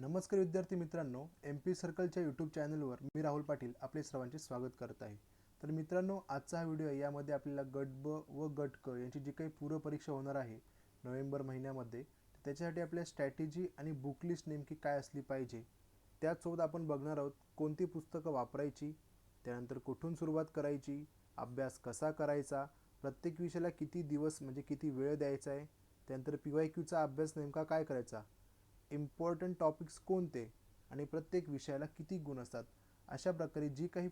नमस्कार विद्यार्थी मित्रांनो एम पी सर्कलच्या यूट्यूब चॅनलवर मी राहुल पाटील आपले सर्वांचे स्वागत करत आहे. तर मित्रांनो आजचा हा व्हिडिओ यामध्ये आपल्याला गट ब व गट क यांची जी काही पूर्वपरीक्षा होणार आहे नोव्हेंबर महिन्यामध्ये त्याच्यासाठी आपल्या स्ट्रॅटेजी आणि बुकलिस्ट नेमकी काय असली पाहिजे त्याचसोबत आपण बघणार आहोत कोणती पुस्तकं वापरायची त्यानंतर कुठून सुरुवात करायची अभ्यास कसा करायचा प्रत्येक विषयाला किती दिवस म्हणजे किती वेळ द्यायचा आहे त्यानंतर पी वाय क्यूचा अभ्यास नेमका काय करायचा इम्पॉर्टंट टॉपिक्स कोणते आणि प्रत्येक विषयाला किती गुण असतात अशा प्रकारे जी काही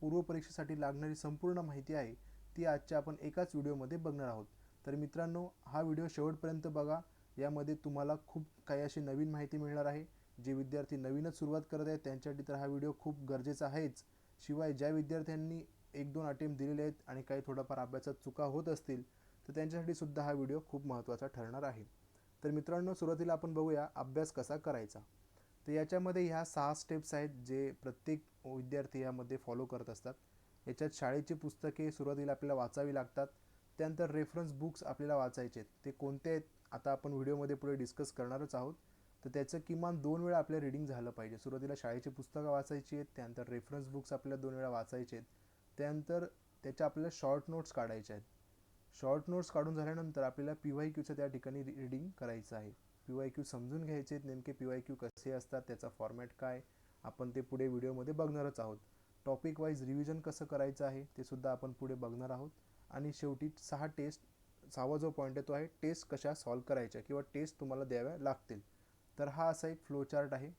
पूर्वपरीक्षेसाठी लागणारी संपूर्ण माहिती आहे ती आजच्या आपण एकाच व्हिडिओमध्ये बघणार आहोत. तर मित्रांनो हा व्हिडिओ शेवटपर्यंत बघा. यामध्ये तुम्हाला खूप काही अशी नवीन माहिती मिळणार आहे. जे विद्यार्थी नवीनच सुरुवात करत आहेत त्यांच्यासाठी तर हा व्हिडिओ खूप गरजेचा आहेच. शिवाय ज्या विद्यार्थ्यांनी एक दोन अटेम्प्ट दिलेले आहेत आणि काही थोडाफार अभ्यासात चुका होत असतील तर त्यांच्यासाठी सुद्धा हा व्हिडिओ खूप महत्त्वाचा ठरणार आहे. तर मित्रांनो सुरुवातीला आपण बघूया अभ्यास कसा करायचा. तर याच्यामध्ये ह्या सहा स्टेप्स आहेत जे प्रत्येक विद्यार्थी यामध्ये फॉलो करत असतात. याच्यात शाळेची पुस्तके सुरुवातीला आपल्याला वाचावी लागतात. त्यानंतर रेफरन्स बुक्स आपल्याला वाचायचे आहेत. ते कोणते आहेत? आता आपण व्हिडिओमध्ये पुढे डिस्कस करणारच आहोत. तर त्याचं किमान दोन वेळा आपल्या रिडिंग झालं पाहिजे. सुरुवातीला शाळेची पुस्तकं वाचायची आहेत. त्यानंतर रेफरन्स बुक्स आपल्याला दोन वेळा वाचायचे आहेत. त्यानंतर त्याच्या आपल्याला शॉर्ट नोट्स काढायच्या आहेत. शॉर्ट नोट्स काढून झाल्यानंतर आपल्याला पी वाय क्यूचं त्या ठिकाणी रिडिंग करायचं आहे. पी वाय क्यू समजून घ्यायचे आहेत नेमके पी वाय क्यू कसे असतात त्याचा फॉर्मॅट काय आपण ते पुढे व्हिडिओमध्ये बघणारच आहोत. टॉपिक वाईज रिव्हिजन कसं करायचं आहे ते सुद्धा आपण पुढे बघणार आहोत. आणि शेवटी सहा टेस्ट सहावा जो पॉईंट आहे तो आहे टेस्ट कशा सॉल्व करायच्या किंवा टेस्ट तुम्हाला द्याव्या लागतील. तर हा असा एक फ्लोचार्ट आहे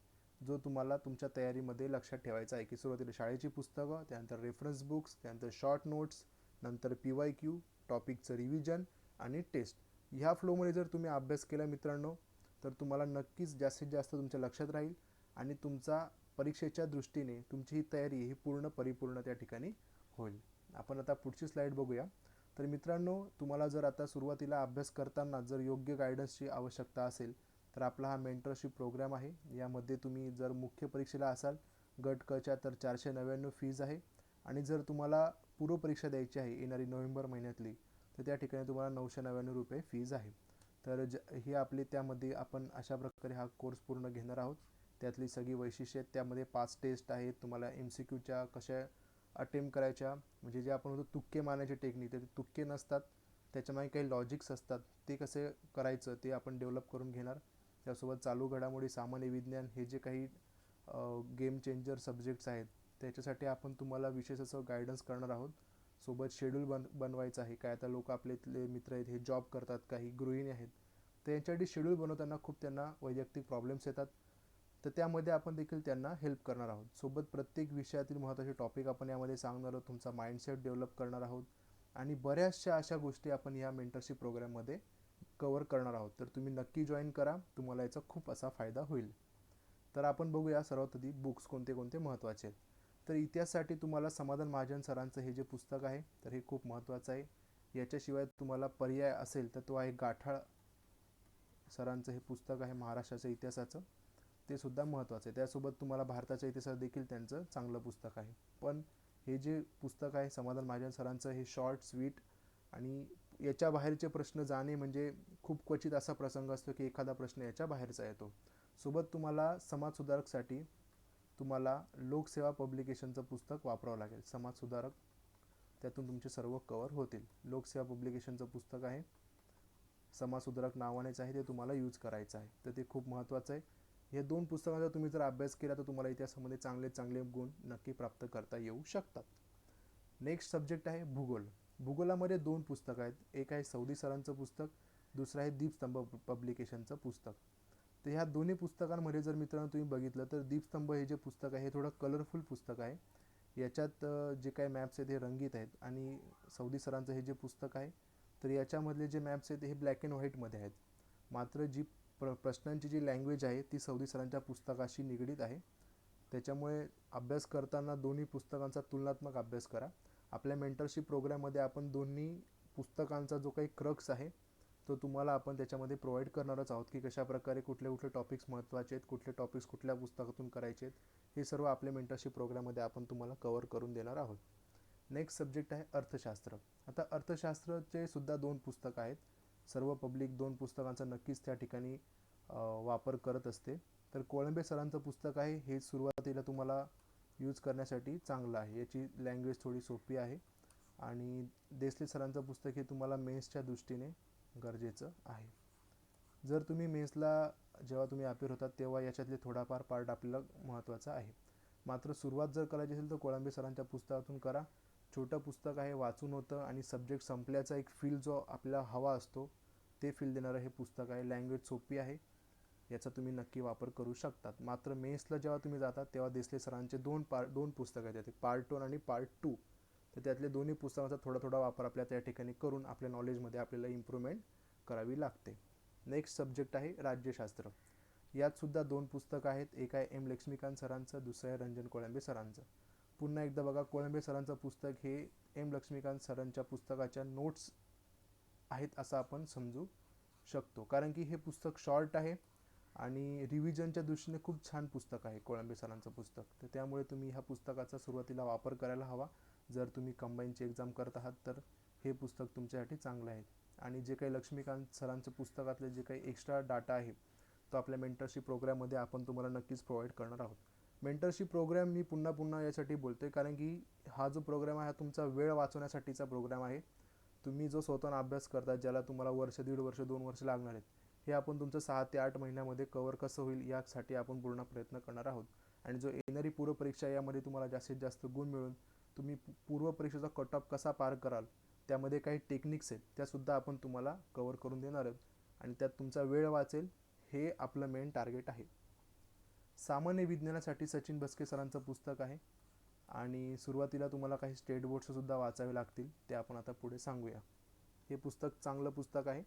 जो तुम्हाला तुमच्या तयारीमध्ये लक्षात ठेवायचा आहे की सुरुवातीला शाळेची पुस्तकं त्यानंतर रेफरन्स बुक्स त्यानंतर शॉर्ट नोट्स नंतर पी वाय क्यू टॉपिकचं रिव्हिजन आणि टेस्ट ह्या फ्लोमध्ये जर तुम्ही अभ्यास केला मित्रांनो तर तुम्हाला नक्कीच जास्तीत जास्त तुमच्या लक्षात राहील आणि तुमचा परीक्षेच्या दृष्टीने तुमची ही तयारी ही पूर्ण परिपूर्ण त्या ठिकाणी होईल. आपण आता पुढची स्लाईड बघूया. तर मित्रांनो तुम्हाला जर आता सुरुवातीला अभ्यास करताना जर योग्य गायडन्सची आवश्यकता असेल तर आपला हा मेंटरशिप प्रोग्राम आहे. यामध्ये तुम्ही जर मुख्य परीक्षेला असाल गट कच्या तर चारशे नव्याण्णव फीज आहे. आणि जर तुम्हाला पूर्वपरीक्षा द्यायची आहे येणारी नोव्हेंबर महिन्यातली तर त्या ठिकाणी तुम्हाला नऊशे नव्याण्णव रुपये फीज आहे. तर ज ही आपली त्यामध्ये आपण अशा प्रकारे हा कोर्स पूर्ण घेणार आहोत. त्यातली सगळी वैशिष्ट्ये आहेत. त्यामध्ये पाच टेस्ट आहेत. तुम्हाला एम सी क्यूच्या कशा अटेम्प्ट करायच्या म्हणजे जे आपण म्हणतो तुक्के मानायचे टेक्निक ते तुक्के नसतात. त्याच्यामागे काही लॉजिक्स असतात. ते कसे करायचं ते आपण डेव्हलप करून घेणार. त्यासोबत चालू घडामोडी सामान्य विज्ञान हे जे काही गेम चेंजर सब्जेक्ट्स आहेत त्याच्यासाठी आपण तुम्हाला विशेष असं गायडन्स करणार आहोत. सोबत शेड्यूल बन बनवायचं आहे. काय आता लोक आपले इथले मित्र आहेत हे जॉब करतात काही गृहिणी आहेत. तर यांच्यासाठी शेड्यूल बनवताना खूप त्यांना वैयक्तिक प्रॉब्लेम्स येतात. तर त्यामध्ये आपण देखील त्यांना हेल्प करणार आहोत. सोबत प्रत्येक विषयातील महत्त्वाचे टॉपिक आपण यामध्ये सांगणार आहोत. तुमचा माइंडसेट डेव्हलप करणार आहोत. आणि बऱ्याचशा अशा गोष्टी आपण या मेंटरशिप प्रोग्राममध्ये कवर करणार आहोत. तर तुम्ही नक्की जॉईन करा. तुम्हाला याचा खूप असा फायदा होईल. तर आपण बघूया सर्वात आधी बुक्स कोणते कोणते महत्त्वाचे आहेत. तर इतिहाससाठी तुम्हाला समाधान महाजन सरांचं हे जे पुस्तक आहे तर हे खूप महत्त्वाचं आहे. याच्याशिवाय तुम्हाला पर्याय असेल तर तो आहे गाठाळ सरांचं हे पुस्तक आहे महाराष्ट्राच्या इतिहासाचं. ते सुद्धा महत्त्वाचं आहे. त्यासोबत तुम्हाला भारताच्या इतिहासात देखील त्यांचं चांगलं पुस्तक आहे. पण हे जे पुस्तक आहे समाधान महाजन सरांचं हे शॉर्ट स्वीट आणि याच्या बाहेरचे प्रश्न जाणे म्हणजे खूप क्वचित असा प्रसंग असतो की एखादा प्रश्न याच्या बाहेरचा येतो. सोबत तुम्हाला समाजसुधारकसाठी तुम्हाला लोकसेवा पब्लिकेशनचं पुस्तक वापरावं लागेल. समाजसुधारक त्यातून तुमचे सर्व कवर होतील. लोकसेवा पब्लिकेशनचं पुस्तक आहे. समाजसुधारक नावानेच आहे ते तुम्हाला यूज करायचं आहे. तर ते खूप महत्त्वाचं आहे. हे दोन पुस्तकांचा तुम्ही जर अभ्यास केला तर तुम्हाला इतिहासामध्ये चांगले चांगले गुण नक्की प्राप्त करता येऊ शकतात. नेक्स्ट सब्जेक्ट आहे भूगोल. भूगोलामध्ये दोन पुस्तकं आहेत. एक आहे सौदी सरांचं पुस्तक दुसरं आहे दीपस्तंभ पब्लिकेशनचं पुस्तक. तर ह्या दोन्ही पुस्तकांमध्ये जर मित्रांनो तुम्ही बघितलं तर दीपस्तंभ हे जे पुस्तक आहे हे थोडं कलरफुल पुस्तक आहे. याच्यात जे काही मॅप्स आहेत हे रंगीत आहेत आणि सौदी सरांचं हे जे पुस्तक आहे तर याच्यामधले जे मॅप्स आहेत हे ब्लॅक अँड व्हाईटमध्ये आहेत. मात्र जी प्र प्रश्नांची जी लँग्वेज आहे ती सौदी सरांच्या पुस्तकाशी निगडीत आहे. त्याच्यामुळे अभ्यास करताना दोन्ही पुस्तकांचा तुलनात्मक अभ्यास करा. आपल्या मेंटरशिप प्रोग्राममध्ये आपण दोन्ही पुस्तकांचा जो काही क्रक्स आहे तो तुम्हाला आपण त्याच्यामध्ये प्रोव्हाइड करणारच आहोत की कशा प्रकारे कुठले कुठले टॉपिक्स महत्त्वाचे आहेत कुठले टॉपिक्स कुठल्या पुस्तकातून करायचे आहेत हे सर्व आपल्या मेंटरशिप प्रोग्राममध्ये आपण तुम्हाला कवर करून देणार आहोत. नेक्स्ट सब्जेक्ट आहे अर्थशास्त्र. आता अर्थशास्त्राचे सुद्धा दोन पुस्तकं आहेत. सर्व पब्लिक दोन पुस्तकांचा नक्कीच त्या ठिकाणी वापर करत असते. तर कोळंबे सरांचं पुस्तक आहे हे सुरुवातीला तुम्हाला यूज करण्यासाठी चांगलं आहे. याची लँग्वेज थोडी सोपी आहे. आणि देसले सरांचं पुस्तक हे तुम्हाला मेन्सच्या दृष्टीने गरजेचं आहे. जर तुम्ही मेन्सला जेव्हा तुम्ही अपेर होतात तेव्हा याच्यातले थोडाफार पार्ट आपल्याला महत्त्वाचा आहे. मात्र सुरुवात जर करायची असेल तर कोळंबे सरांच्या पुस्तकातून करा. छोटं पुस्तक आहे वाचून होतं आणि सब्जेक्ट संपल्याचा एक फील जो आपल्याला हवा असतो ते फील देणारं हे पुस्तक आहे. लँग्वेज सोपी आहे. याचा तुम्ही नक्की वापर करू शकतात. मात्र मेन्सला जेव्हा तुम्ही जातात तेव्हा देसले सरांचे दोन पार्ट दोन पुस्तकं आहेत. एक पार्ट वन आणि पार्ट टू तर त्यातले दोन्ही पुस्तकांचा थोडा थोडा वापर आपल्या त्या ठिकाणी करून आपल्या नॉलेजमध्ये आपल्याला इम्प्रूव्हमेंट करावी लागते. नेक्स्ट सब्जेक्ट आहे राज्यशास्त्र. यातसुद्धा दोन पुस्तकं आहेत. एक आहे एम लक्ष्मीकांत सरांचं दुसरं आहे रंजन कोळंबे सरांचं. पुन्हा एकदा बघा कोळंबे सरांचं पुस्तक हे एम लक्ष्मीकांत सरांच्या पुस्तकाच्या नोट्स आहेत असं आपण समजू शकतो. कारण की हे पुस्तक शॉर्ट आहे आणि रिव्हिजनच्या दृष्टीने खूप छान पुस्तक आहे कोळंबे सरांचं पुस्तक. तर त्यामुळे तुम्ही ह्या पुस्तकाचा सुरुवातीला वापर करायला हवा. जर तुम्ही कंबाईनची एक्झाम करत आहात तर हे पुस्तक तुमच्यासाठी चांगलं आहे. आणि जे काही लक्ष्मीकांत सरांचं पुस्तकातले जे काही एक्स्ट्रा डाटा आहे तो आपल्या मेंटरशिप प्रोग्राममध्ये आपण तुम्हाला नक्कीच प्रोव्हाइड करणार आहोत. मेंटरशिप प्रोग्राम मी पुन्हा पुन्हा यासाठी बोलतोय कारण की हा जो प्रोग्राम आहे हा तुमचा वेळ वाचवण्यासाठीचा प्रोग्राम आहे. तुम्ही जो स्वतःला अभ्यास करता ज्याला तुम्हाला वर्ष दीड वर्ष दोन वर्ष लागणार आहेत हे आपण तुमचं सहा ते आठ महिन्यामध्ये कवर कसं होईल यासाठी आपण पूर्ण प्रयत्न करणार आहोत. आणि जो येणारी पूर्वपरीक्षा यामध्ये तुम्हाला जास्तीत जास्त गुण मिळून तुम्ही पूर्व परीक्षेचा कट ऑफ कसा पार कराल त्यामध्ये काही टेक्निक्स आहेत त्यासुद्धा आपण तुम्हाला कवर करून देणार आहोत. आणि त्यात तुमचा वेळ वाचेल हे आपलं मेन टार्गेट आहे. सामान्य विज्ञानासाठी सचिन बस्के सरांचं पुस्तक आहे. आणि सुरुवातीला तुम्हाला काही स्टेट बोर्डसुद्धा वाचावे लागतील ते आपण आता पुढे सांगूया. हे पुस्तक चांगलं पुस्तक आहे.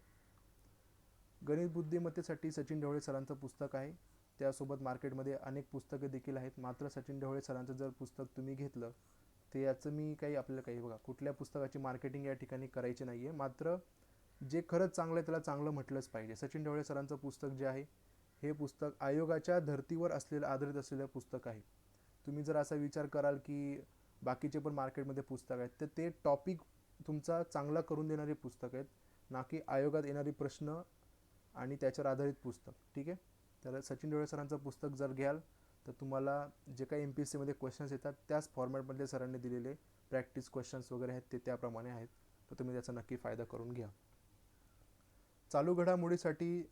गणित बुद्धिमत्तेसाठी सचिन ढवळे सरांचं पुस्तक आहे. त्यासोबत मार्केटमध्ये अनेक पुस्तकं देखील आहेत. मात्र सचिन ढवळे सरांचं जर पुस्तक तुम्ही घेतलं ते याचं मी काही आपल्याला काही बघा कुठल्या पुस्तकाची मार्केटिंग या ठिकाणी करायची नाही आहे मात्र जे खरंच चांगलं आहे त्याला चांगलं म्हटलंच पाहिजे. सचिन ढवळे सरांचं पुस्तक जे आहे हे पुस्तक आयोगाच्या धर्तीवर असलेलं आधारित असलेलं पुस्तक आहे. तुम्ही जर असा विचार कराल की बाकीचे पण मार्केटमध्ये पुस्तक आहेत तर ते टॉपिक तुमचा चांगला करून देणारे पुस्तक आहेत ना की आयोगात येणारे प्रश्न आणि त्याच्यावर आधारित पुस्तक. ठीक आहे? तर सचिन ढवळे सरांचं पुस्तक जर घ्याल तर तुम्हाला जे काही एम पी एस सीमध्ये क्वेश्चन्स येतात त्याच फॉर्मॅटमधले सरांनी दिलेले प्रॅक्टिस क्वेश्चन्स वगैरे आहेत ते त्याप्रमाणे आहेत. तर तुम्ही त्याचा नक्की फायदा करून घ्या. चालू घडामोडीसाठी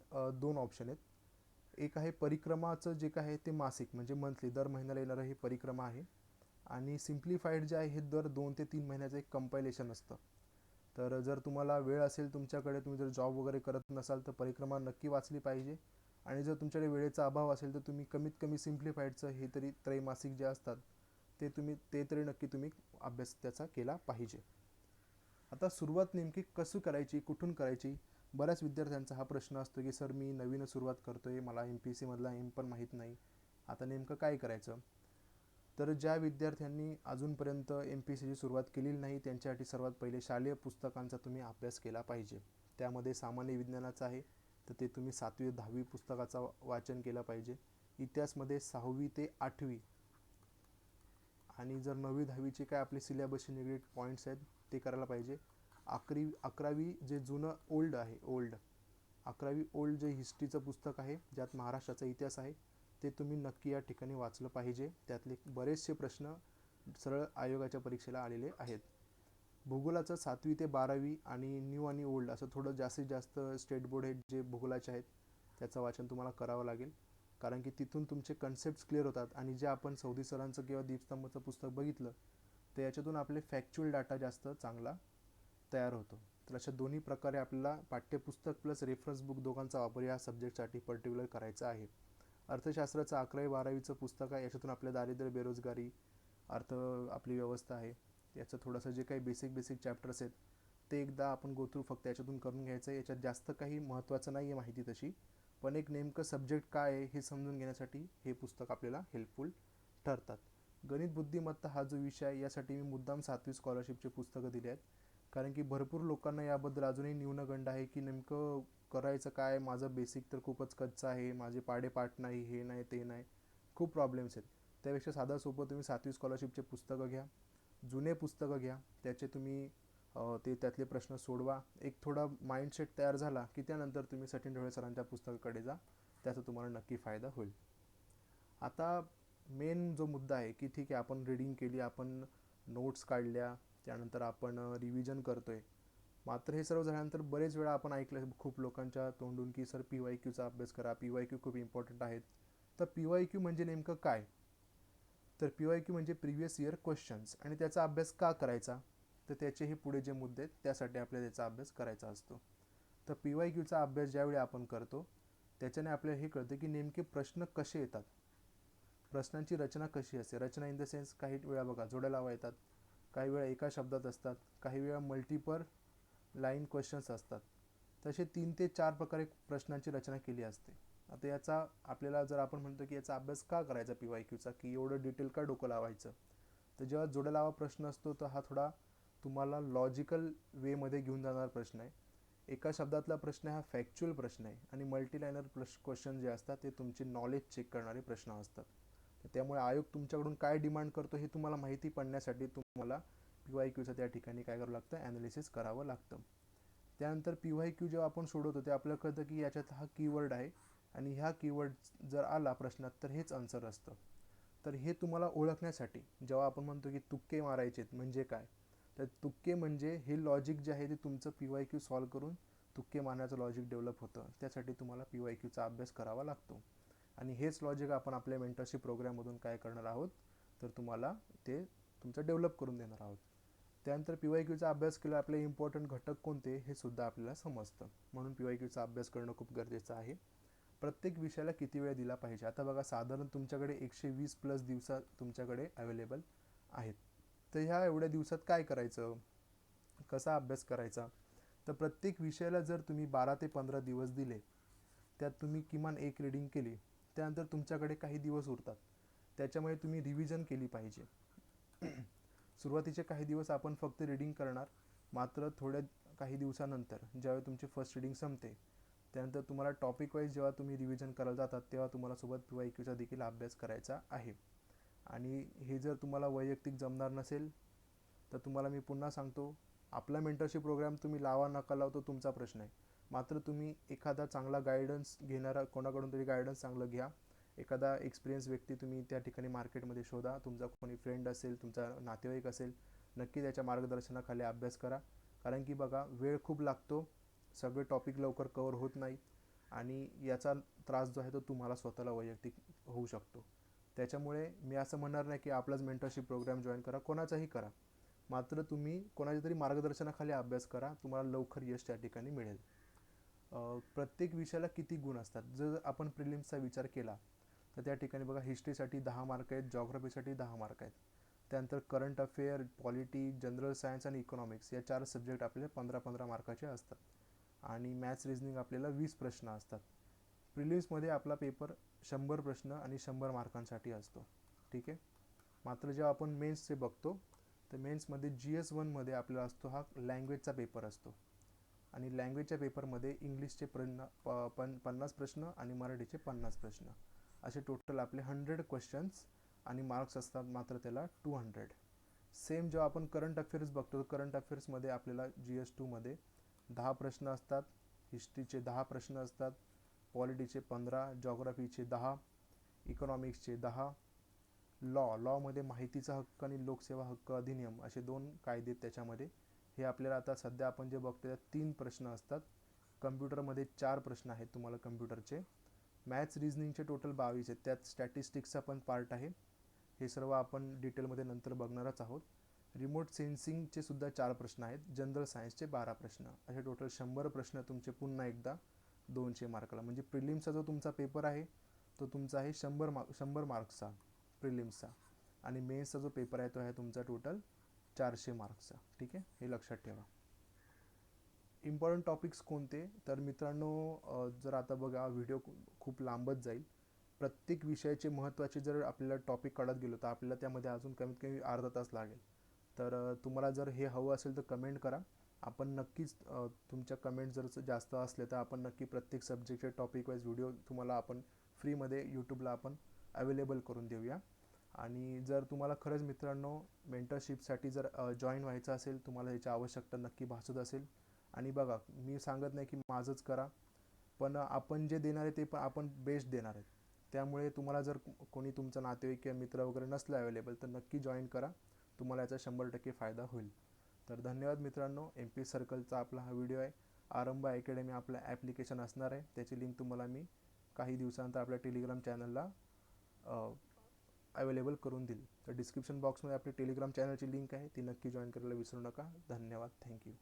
दोन ऑप्शन आहेत. एक आहे परिक्रमाचं जे काय आहे ते मासिक म्हणजे मंथली दर महिन्याला येणारं हे परिक्रमा आहे. आणि सिम्प्लिफाईड जे आहे हे दर दोन ते तीन महिन्याचं एक कंपायलेशन असतं. तर जर तुम्हाला वेळ असेल तुमच्याकडे तुम्ही जर जॉब वगैरे करत नसाल तर परिक्रमा नक्की वाचली पाहिजे. आणि जर तुमच्याकडे वेळेचा अभाव असेल तर तुम्ही कमीत कमी सिम्प्लिफाईडचं हे तरी त्रैमासिक जे असतात ते तुम्ही ते तरी नक्की तुम्ही अभ्यास त्याचा केला पाहिजे. आता सुरुवात नेमकी कसं करायची कुठून करायची? बऱ्याच विद्यार्थ्यांचा हा प्रश्न असतो की सर मी नवीन सुरुवात करतो आहे मला एम पी सीमधला एम पण माहीत नाही. आता नेमकं काय करायचं? तर ज्या विद्यार्थ्यांनी अजूनपर्यंत एम पी सीची सुरुवात केलेली नाही त्यांच्यासाठी सर्वात पहिले शालेय पुस्तकांचा तुम्ही अभ्यास केला पाहिजे. त्यामध्ये सामान्य विज्ञानाचा आहे तर ते तुम्ही सातवी दहावी पुस्तकाचा वाचन केलं पाहिजे. इतिहासमध्ये सहावी ते आठवी आणि जर नववी दहावीचे काय आपले सिलेबसशी निगडीत पॉईंट्स आहेत ते करायला पाहिजे. अकरी अकरावी जे जुनं ओल्ड आहे ओल्ड अकरावी ओल्ड जे हिस्ट्रीचं पुस्तक आहे ज्यात महाराष्ट्राचा इतिहास आहे ते तुम्ही नक्की या ठिकाणी वाचलं पाहिजे. त्यातले बरेचसे प्रश्न सरळ आयोगाच्या परीक्षेला आलेले आहेत. भूगोलाचं सातवी ते बारावी आणि न्यू आणि ओल्ड असं थोडं जास्तीत जास्त स्टेट बोर्ड आहेत जे भूगोलाचे आहेत त्याचं वाचन तुम्हाला करावं लागेल. कारण की तिथून तुमचे कन्सेप्ट क्लिअर होतात आणि जे आपण सौदी सरांचं किंवा दीपस्तंभचं पुस्तक बघितलं तर याच्यातून आपले फॅक्च्युअल डाटा जास्त चांगला तयार होतो. तर अशा दोन्ही प्रकारे आपल्याला पाठ्यपुस्तक प्लस रेफरन्स बुक दोघांचा वापर या सब्जेक्टसाठी पर्टिक्युलर करायचा आहे. अर्थशास्त्राचं अकरावी बारावीचं पुस्तक आहे याच्यातून आपल्या दारिद्र्य बेरोजगारी अर्थ आपली व्यवस्था आहे. याचं थोडंसं जे काही बेसिक बेसिक चॅप्टर्स आहेत ते एकदा आपण गोथ्रू फक्त याच्यातून करून घ्यायचं आहे. याच्यात जास्त काही महत्त्वाचं नाही आहे माहिती तशी पण एक नेमकं सब्जेक्ट काय आहे हे समजून घेण्यासाठी हे पुस्तक आपल्याला हेल्पफुल ठरतात. गणित बुद्धिमत्ता हा जो विषय आहे यासाठी मी मुद्दाम सातवी स्कॉलरशिपचे पुस्तकं दिली आहेत. कारण की भरपूर लोकांना याबद्दल अजूनही न्यूनगंड आहे की नेमकं करायचं काय माझं बेसिक तर खूपच कच्चं आहे माझे पाडेपाठ नाही हे नाही ते नाही. खूप प्रॉब्लेम्स आहेत. त्यापेक्षा साधा सोपं तुम्ही सातवी स्कॉलरशिपचे पुस्तकं घ्या. जुने पुस्तकं घ्या. त्याचे तुम्ही ते त्यातले प्रश्न सोडवा. एक थोडा माइंडसेट तयार झाला की त्यानंतर तुम्ही सचिन ढवळे सरांच्या पुस्तकाकडे जा. त्याचा तुम्हाला नक्की फायदा होईल. आता मेन जो मुद्दा आहे की ठीक आहे आपण रीडिंग केली आपण नोट्स काढल्या त्यानंतर आपण रिव्हिजन करतो आहे मात्र हे सर्व झाल्यानंतर बरेच वेळा आपण ऐकलं खूप लोकांच्या तोंडून की सर पी वाय क्यूचा अभ्यास करा. पी वाय क्यू खूप इम्पॉर्टंट आहेत. तर पी वाय क्यू म्हणजे नेमकं काय? तर पी वाय क्यू म्हणजे प्रिव्हियस इयर क्वेश्चन्स. आणि त्याचा अभ्यास का करायचा? तर त्याचे हे पुढे जे मुद्दे आहेत त्यासाठी आपल्याला त्याचा अभ्यास करायचा असतो. तर पी वाय क्यूचा अभ्यास ज्यावेळी आपण करतो त्याच्याने आपल्याला हे कळतं की नेमके प्रश्न कसे येतात. प्रश्नांची रचना कशी असते? रचना इन द सेन्स काही वेळा बघा जोड्या लावा येतात. काही वेळा एका शब्दात असतात. काही वेळा मल्टिपल लाईन क्वेश्चन्स असतात. तसे तीन ते चार प्रकारे प्रश्नांची रचना केली असते. आता याचा आपल्याला जर आपण म्हणतो की याचा अभ्यास का करायचा पी वाय क्यूचा की एवढं डिटेल का डोकं लावायचं? तर जेव्हा जोड्या लावा प्रश्न असतो तर हा थोडा तुम्हाला लॉजिकल वेमध्ये घेऊन जाणारा प्रश्न आहे. एका शब्दातला प्रश्न हा फॅक्च्युअल प्रश्न आहे आणि मल्टीलायनर प्लस क्वेश्चन जे असतात ते तुमचे नॉलेज चेक करणारे प्रश्न असतात. तर त्यामुळे आयोग तुमच्याकडून काय डिमांड करतो हे तुम्हाला माहिती पडण्यासाठी तुम्हाला पी वाय क्यूचं त्या ठिकाणी काय करावं लागतं? ॲनालिसिस करावं लागतं. त्यानंतर पी वाय क्यू जेव्हा आपण सोडवतो ते आपल्याला कळतं की याच्यात हा कीवर्ड आहे. आणि ह्या कीवर्ड जर आला प्रश्नात तर हेच आन्सर असतं. तर हे तुम्हाला ओळखण्यासाठी जेव्हा आपण म्हणतो की तुक्के मारायचेत म्हणजे काय? तर तुक्के म्हणजे हे लॉजिक जे आहे ते तुमचं पी वाय क्यू सॉल्व करून तुक्के मारण्याचं लॉजिक डेव्हलप होतं. त्यासाठी तुम्हाला पी वाय क्यूचा अभ्यास करावा लागतो. आणि हेच लॉजिक आपण आपल्या मेंटरशिप प्रोग्राममधून काय करणार आहोत? तर तुम्हाला ते तुमचं डेव्हलप करून देणार आहोत. त्यानंतर पी वाय क्यूचा अभ्यास केला आपले इम्पॉर्टंट घटक कोणते? हे सुद्धा आपल्याला समजतं. म्हणून पी वाय क्यूचा अभ्यास करणं खूप गरजेचं आहे. प्रत्येक विषयाला किती वेळ दिला पाहिजे? आता बघा साधारण तुमच्याकडे एकशे वीस प्लस दिवसात तुमच्याकडे अवेलेबल आहेत. तर ह्या एवढ्या दिवसात काय करायचं? कसा अभ्यास करायचा? तर प्रत्येक विषयाला जर तुम्ही बारा ते पंधरा दिवस दिले त्यात तुम्ही किमान एक रिडिंग केली त्यानंतर तुमच्याकडे काही दिवस उरतात. त्याच्यामुळे तुम्ही रिव्हिजन केली पाहिजे. सुरुवातीचे काही दिवस आपण फक्त रिडिंग करणार मात्र थोड्या काही दिवसानंतर ज्यावेळी तुमची फर्स्ट रिडिंग संपते त्यानंतर तुम्हाला टॉपिक वाईज जेव्हा तुम्ही रिव्हिजन करायला जातात तेव्हा तुम्हाला सोबत पी वाय क्यूचा देखील अभ्यास करायचा आहे. आणि हे जर तुम्हाला वैयक्तिक जमणार नसेल तर तुम्हाला मी पुन्हा सांगतो आपला मेंटरशिप प्रोग्राम तुम्ही लावा नका लावतो तुमचा प्रश्न आहे. मात्र तुम्ही एखादा चांगला गायडन्स घेणारा कोणाकडून तरी गायडन्स चांगलं घ्या. एखादा एक्सपिरियन्स व्यक्ती तुम्ही त्या ठिकाणी मार्केटमध्ये शोधा. तुमचा कोणी फ्रेंड असेल तुमचा नातेवाईक असेल नक्की त्याच्या मार्गदर्शनाखाली अभ्यास करा. कारण की बघा वेळ खूप लागतो. सगळे टॉपिक लवकर कवर होत नाही आणि याचा त्रास जो आहे तो तुम्हाला स्वतःला वैयक्तिक होऊ शकतो. त्याच्यामुळे मी असं म्हणणार नाही की आपलाच मेंटरशिप प्रोग्राम जॉईन करा कोणाचाही करा. मात्र तुम्ही कोणाच्या तरी मार्गदर्शनाखाली अभ्यास करा तुम्हाला लवकर यश त्या ठिकाणी मिळेल. प्रत्येक विषयाला किती गुण असतात? जर आपण प्रिलिम्सचा विचार केला तर त्या ठिकाणी बघा हिस्ट्रीसाठी दहा मार्क आहेत जॉग्रफीसाठी दहा मार्क आहेत. त्यानंतर current affair polity general science आणि इकॉनॉमिक्स या चार सब्जेक्ट आपले पंधरा पंधरा मार्काचे असतात. आणि मॅथ्स रिजनिंग आपल्याला वीस प्रश्न असतात. प्रिलिम्समध्ये आपला पेपर शंभर प्रश्न आणि शंभर मार्कांसाठी असतो. ठीक आहे? मात्र जेव्हा आपण मेन्सचे बघतो तर मेन्समध्ये जी एस वनमध्ये आपल्याला असतो हा लँग्वेजचा पेपर असतो. आणि लँग्वेजच्या पेपरमध्ये इंग्लिशचे प्रश्न प पन पन्नास प्रश्न आणि मराठीचे पन्नास प्रश्न. असे टोटल आपले हंड्रेड क्वेश्चन्स आणि मार्क्स असतात मात्र त्याला टू हंड्रेड सेम जेव्हा आपण करंट अफेअर्स बघतो करंट अफेअर्समध्ये आपल्याला जी एस टूमध्ये दहा प्रश्न असतात हिस्ट्रीचे दहा प्रश्न असतात पॉलिटीचे पंधरा जॉग्रफीचे दहा इकॉनॉमिक्सचे दहा. लॉ लॉमध्ये माहितीचा हक्क आणि लोकसेवा हक्क अधिनियम असे दोन कायदे त्याच्यामध्ये. हे आपल्याला आता सध्या आपण जे बघतो त्यात तीन प्रश्न असतात. कम्प्युटरमध्ये चार प्रश्न आहेत तुम्हाला कम्प्युटरचे. मॅथ्स रिझनिंगचे टोटल बावीस आहेत. त्यात स्टॅटिस्टिक्सचा पण पार्ट आहे. हे सर्व आपण डिटेलमध्ये नंतर बघणारच आहोत. रिमोट सेन्सिंगचे सुद्धा चार प्रश्न आहेत. जनरल सायन्सचे बारा प्रश्न. असे टोटल शंभर प्रश्न तुमचे पुन्हा एकदा दोनशे मार्कला म्हणजे प्रिलिम्सचा जो तुमचा पेपर आहे तो तुमचा आहे शंभर मार्क शंभर मार्क्सचा प्रिलिम्सचा आणि मेन्सचा जो पेपर आहे तो आहे तुमचा टोटल चारशे मार्क्सचा ठीक आहे? हे लक्षात ठेवा. इम्पॉर्टंट टॉपिक्स कोणते? तर मित्रांनो जर आता बघा व्हिडिओ खूप लांबत जाईल. प्रत्येक विषयाचे महत्त्वाचे जर आपल्याला टॉपिक काढत गेलो तर आपल्याला त्यामध्ये अजून कमीत कमी अर्धा तास लागेल. तर तुम्हाला जर हे हवं असेल तर कमेंट करा. आपण नक्कीच तुमच्या कमेंट जर जास्त असले तर आपण नक्की प्रत्येक सब्जेक्टचे टॉपिक वाईज व्हिडिओ तुम्हाला आपण फ्रीमध्ये यूट्यूबला आपण अवेलेबल करून देऊया. आणि जर तुम्हाला खरंच मित्रांनो मेंटरशिपसाठी जर जॉईन व्हायचं असेल तुम्हाला याची आवश्यकता नक्की भासत असेल. आणि बघा मी सांगत नाही की माझंच करा पण आपण जे देणार आहे ते पण आपण बेस्ट देणार आहेत त्यामुळे तुम्हाला जर कोणी तुमचा नातेवाईक किंवा मित्र वगैरे नसलं अवेलेबल तर नक्की जॉईन करा. तुम्हाला याचा शंभर टक्के फायदा होईल. तर धन्यवाद मित्रांनो एम पी सर्कलचा आपला हा व्हिडिओ आहे. आरंभ अकॅडमी आपलं ॲप्लिकेशन असणार आहे. त्याची लिंक तुम्हाला मी काही दिवसानंतर आपल्या टेलिग्राम चॅनलला अवेलेबल करून देईल. तर डिस्क्रिप्शन बॉक्समध्ये आपली टेलिग्राम चॅनलची लिंक आहे. ती नक्की जॉईन करायला विसरू नका. धन्यवाद. थँक्यू